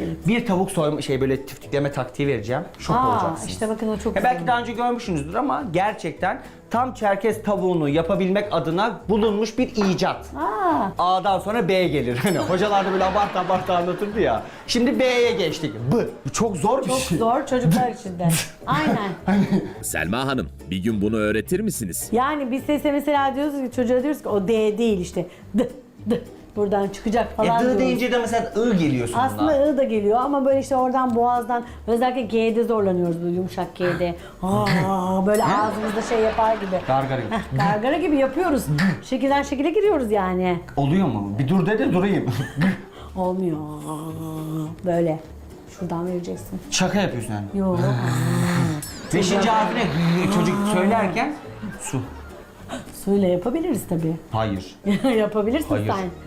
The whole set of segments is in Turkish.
Bir tavuk soyma şey böyle tiftikleme taktiği vereceğim. Şok Aa, olacaksınız. işte bakın o çok Ya güzel. belki daha önce görmüşsünüzdür ama gerçekten tam Çerkez tavuğunu yapabilmek adına bulunmuş bir icat. Aa, A'dan sonra B gelir. Hani hocalar da böyle abartı abartı anlatırdı ya. Şimdi B'ye geçtik. B. Bu Çok zor bir çok şey. zor çocuklar için de. Aynen. Selma Hanım, bir gün bunu öğretir misiniz? Yani biz sese mesela diyoruz ki çocuğa diyoruz ki o D değil işte. D, D. Buradan çıkacak falan Ya D diyoruz. deyince de mesela I geliyor sonuna. Aslında I da geliyor ama böyle işte oradan boğazdan özellikle G'de zorlanıyoruz bu yumuşak G'de. Aa, böyle ağzımızda şey yapar gibi. Gargara gibi. Heh, Gargara gibi yapıyoruz. Şekilden şekile giriyoruz yani. Oluyor mu? Bir dur dedi durayım. Olmuyor. Böyle. Şuradan vereceksin. Şaka yapıyorsun yani. Yok. Beşinci harfine çocuk söylerken su. Suyla yapabiliriz tabii. Hayır. Yapabilirsin Hayır. sen.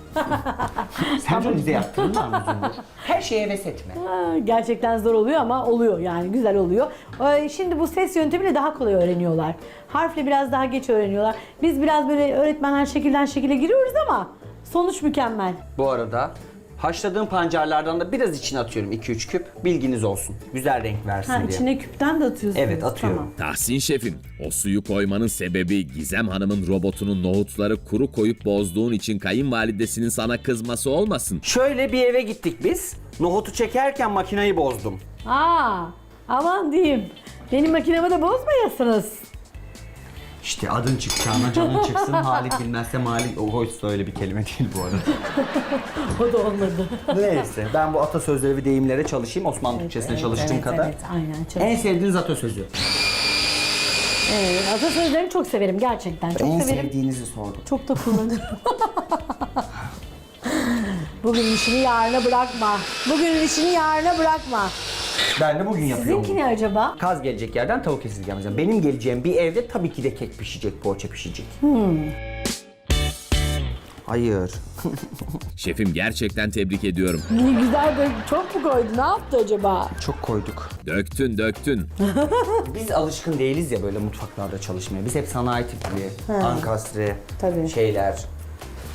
Sen bunu bize yaptın mı Zumur? Her şeye heves etme. Ha, Gerçekten zor oluyor ama oluyor yani güzel oluyor. Ee, Şimdi bu ses yöntemiyle daha kolay öğreniyorlar. Harfle biraz daha geç öğreniyorlar. Biz biraz böyle öğretmenler şekilden şekile giriyoruz ama sonuç mükemmel. Bu arada haşladığım pancarlardan da biraz içine atıyorum 2-3 küp. Bilginiz olsun. Güzel renk versin Ha, diye. içine küpten de atıyorsunuz. Evet, atıyorum. Tahsin şefim, o suyu koymanın sebebi Gizem Hanım'ın robotunun nohutları kuru koyup bozduğun için kayınvalidesinin sana kızması olmasın. Şöyle bir eve gittik biz. Nohutu çekerken makineyi bozdum. Aa, aman diyeyim. Benim makinemi de bozmayasınız. İşte adın çıkacağına canın çıksın. Halik bilmezse Malik. O hoş öyle bir kelime değil bu arada. O da olmadı. Neyse ben bu atasözleri ve deyimlere çalışayım. Osmanlı Türkçesine çalıştığım evet, kadar. Evet, aynen. Çok, En sevdiğiniz atasözü. evet, atasözlerini çok severim gerçekten. Çok en severim. sevdiğinizi sordum. Çok da kullanırım. Bugün işini yarına bırakma. Bugün işini yarına bırakma. Ben de bugün yapıyorum. Sizinki ne acaba? Kaz gelecek yerden tavuk esirgemez. Yani Benim geleceğim bir evde tabii ki de kek pişecek, poğaça pişecek. Hmm. Hayır. Şefim gerçekten tebrik ediyorum. Ne güzel böyle çok mu koydu? Ne yaptı acaba? Çok koyduk. Döktün döktün. Biz alışkın değiliz ya böyle mutfaklarda çalışmaya. Biz hep sanayi tipli, ankastre Tabii. şeyler.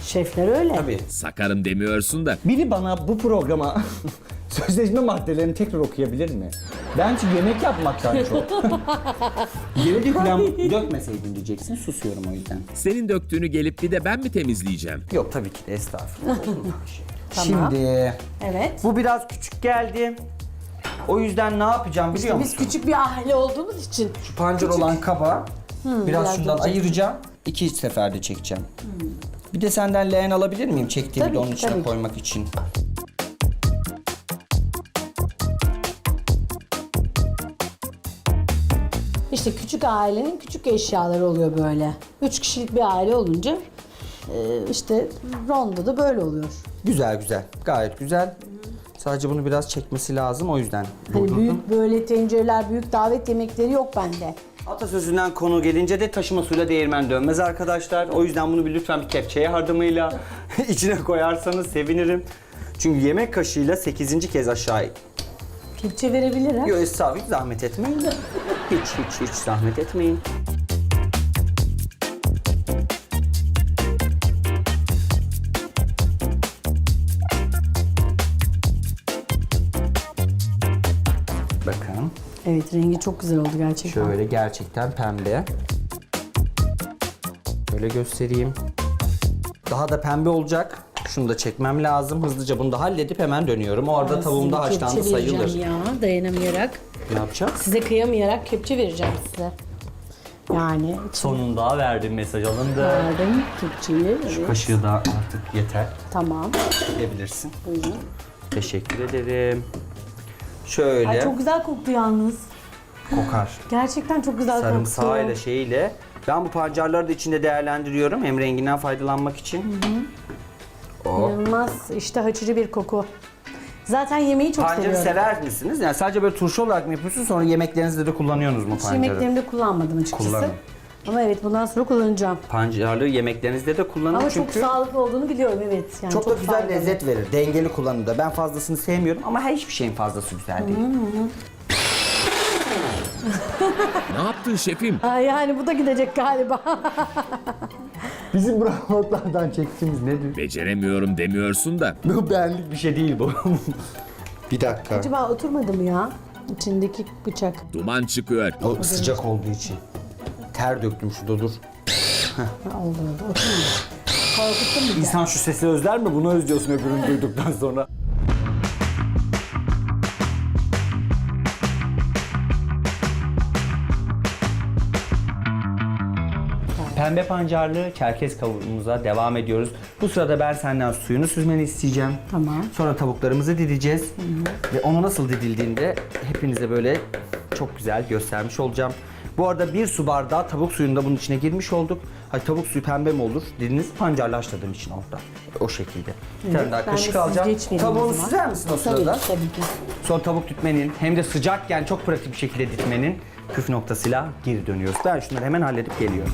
Şefler öyle. Tabii. Sakarım demiyorsun da. Biri bana bu programa sözleşme maddelerini tekrar okuyabilir mi? Ben çünkü yemek yapmaktan çok. Yere dökülen dökmeseydin diyeceksin. Susuyorum o yüzden. Senin döktüğünü gelip bir de ben mi temizleyeceğim? Yok tabii ki de estağfurullah. Olur mu öyle şey? Tamam. Şimdi Evet. bu biraz küçük geldi. O yüzden ne yapacağım biliyor Biz musun? küçük bir aile olduğumuz için. Şu pancar olan kaba biraz, biraz şundan dökeceksin. ayıracağım. İki seferde çekeceğim. Bir de senden leğen alabilir miyim? Çektiğimi Tabii de onun ki, içine tabii ki. koymak için. İşte küçük ailenin küçük eşyaları oluyor böyle. Üç kişilik bir aile olunca e, işte rondo da böyle oluyor. Güzel güzel. Gayet güzel. Sadece bunu biraz çekmesi lazım o yüzden. Hani durdurdum. büyük böyle tencereler, büyük davet yemekleri yok bende. Atasözünden konu gelince de taşıma suyla değirmen dönmez arkadaşlar. O yüzden bunu bir lütfen bir kepçe yardımıyla içine koyarsanız sevinirim. Çünkü yemek kaşığıyla 8. kez aşağı... Kepçe verebilirim. Yok estağfurullah hiç zahmet etmeyin. Hiç hiç hiç zahmet etmeyin. Bakın Evet rengi çok güzel oldu gerçekten. şöyle gerçekten pembe. Böyle göstereyim. Daha da pembe olacak. Şunu da çekmem lazım. Hızlıca bunu da halledip hemen dönüyorum. O arada tavuğum da haşlandı kepçe vereceğim sayılır. ya dayanamayarak. Ne yapacağım? Size kıyamayarak kepçe vereceğim size. Yani Sonunda verdim mesaj alındı. verdim kepçeyi. Evet. Kaşığı da artık yeter. Tamam. Gidebilirsin. Buyurun. Teşekkür ederim. Şöyle Ay çok güzel koktu yalnız. kokar. Gerçekten çok güzel koktu. Sarımsağıyla şeyiyle. Ben bu pancarları da içinde değerlendiriyorum. Hem renginden faydalanmak için. Oh. İnanılmaz iştah açıcı bir koku. Zaten yemeği çok Pancarı seviyorum. sever misiniz? Yani sadece böyle turşu olarak mı yapıyorsunuz sonra yemeklerinizde de kullanıyorsunuz mu Hiç pancarı? yemeklerimde kullanmadım açıkçası. Kullanın. Ama evet bundan sonra kullanacağım. Pancarlı yemeklerinizde de kullanın Ama çünkü çok sağlıklı olduğunu biliyorum evet. Yani çok da güzel faydalı. lezzet verir. Dengeli kullanımda. Ben fazlasını sevmiyorum ama her hiçbir şeyin fazlası güzel değil. Ne yaptın şefim? Ha, yani bu da gidecek galiba. Bizim bravolardan çektiğimiz nedir? Beceremiyorum demiyorsun da. Bu benlik bir şey değil bu. Bir dakika. Acaba oturmadı mı ya? İçindeki bıçak. Duman çıkıyor. O sıcak olduğu için. Ter döktüm şurada dur. Oldu. Oturmuyor. Korkuttun mu? İnsan şu sesi özler mi? Bunu özlüyorsun öbürünü duyduktan sonra. Pembe pancarlı çerkez kavurumuza devam ediyoruz. Bu sırada ben senden suyunu süzmeni isteyeceğim. Tamam. Sonra tavuklarımızı dideceğiz. Ve onu nasıl didildiğinde hepinize böyle çok güzel göstermiş olacağım. Bu arada bir su bardağı tavuk suyunu da bunun içine girmiş olduk. Hadi tavuk suyu pembe mi olur dediniz haşladığım için orada. O şekilde. Bir tane daha ben de kaşık sizce alacağım. hiç vereyim o Tavuğunu zaman. süzer misin o Tabii, sırada? tabii ki. Sonra tavuk ditmenin hem de sıcakken çok pratik bir şekilde ditmenin püf noktasıyla geri dönüyoruz. Ben şunları hemen halledip geliyorum.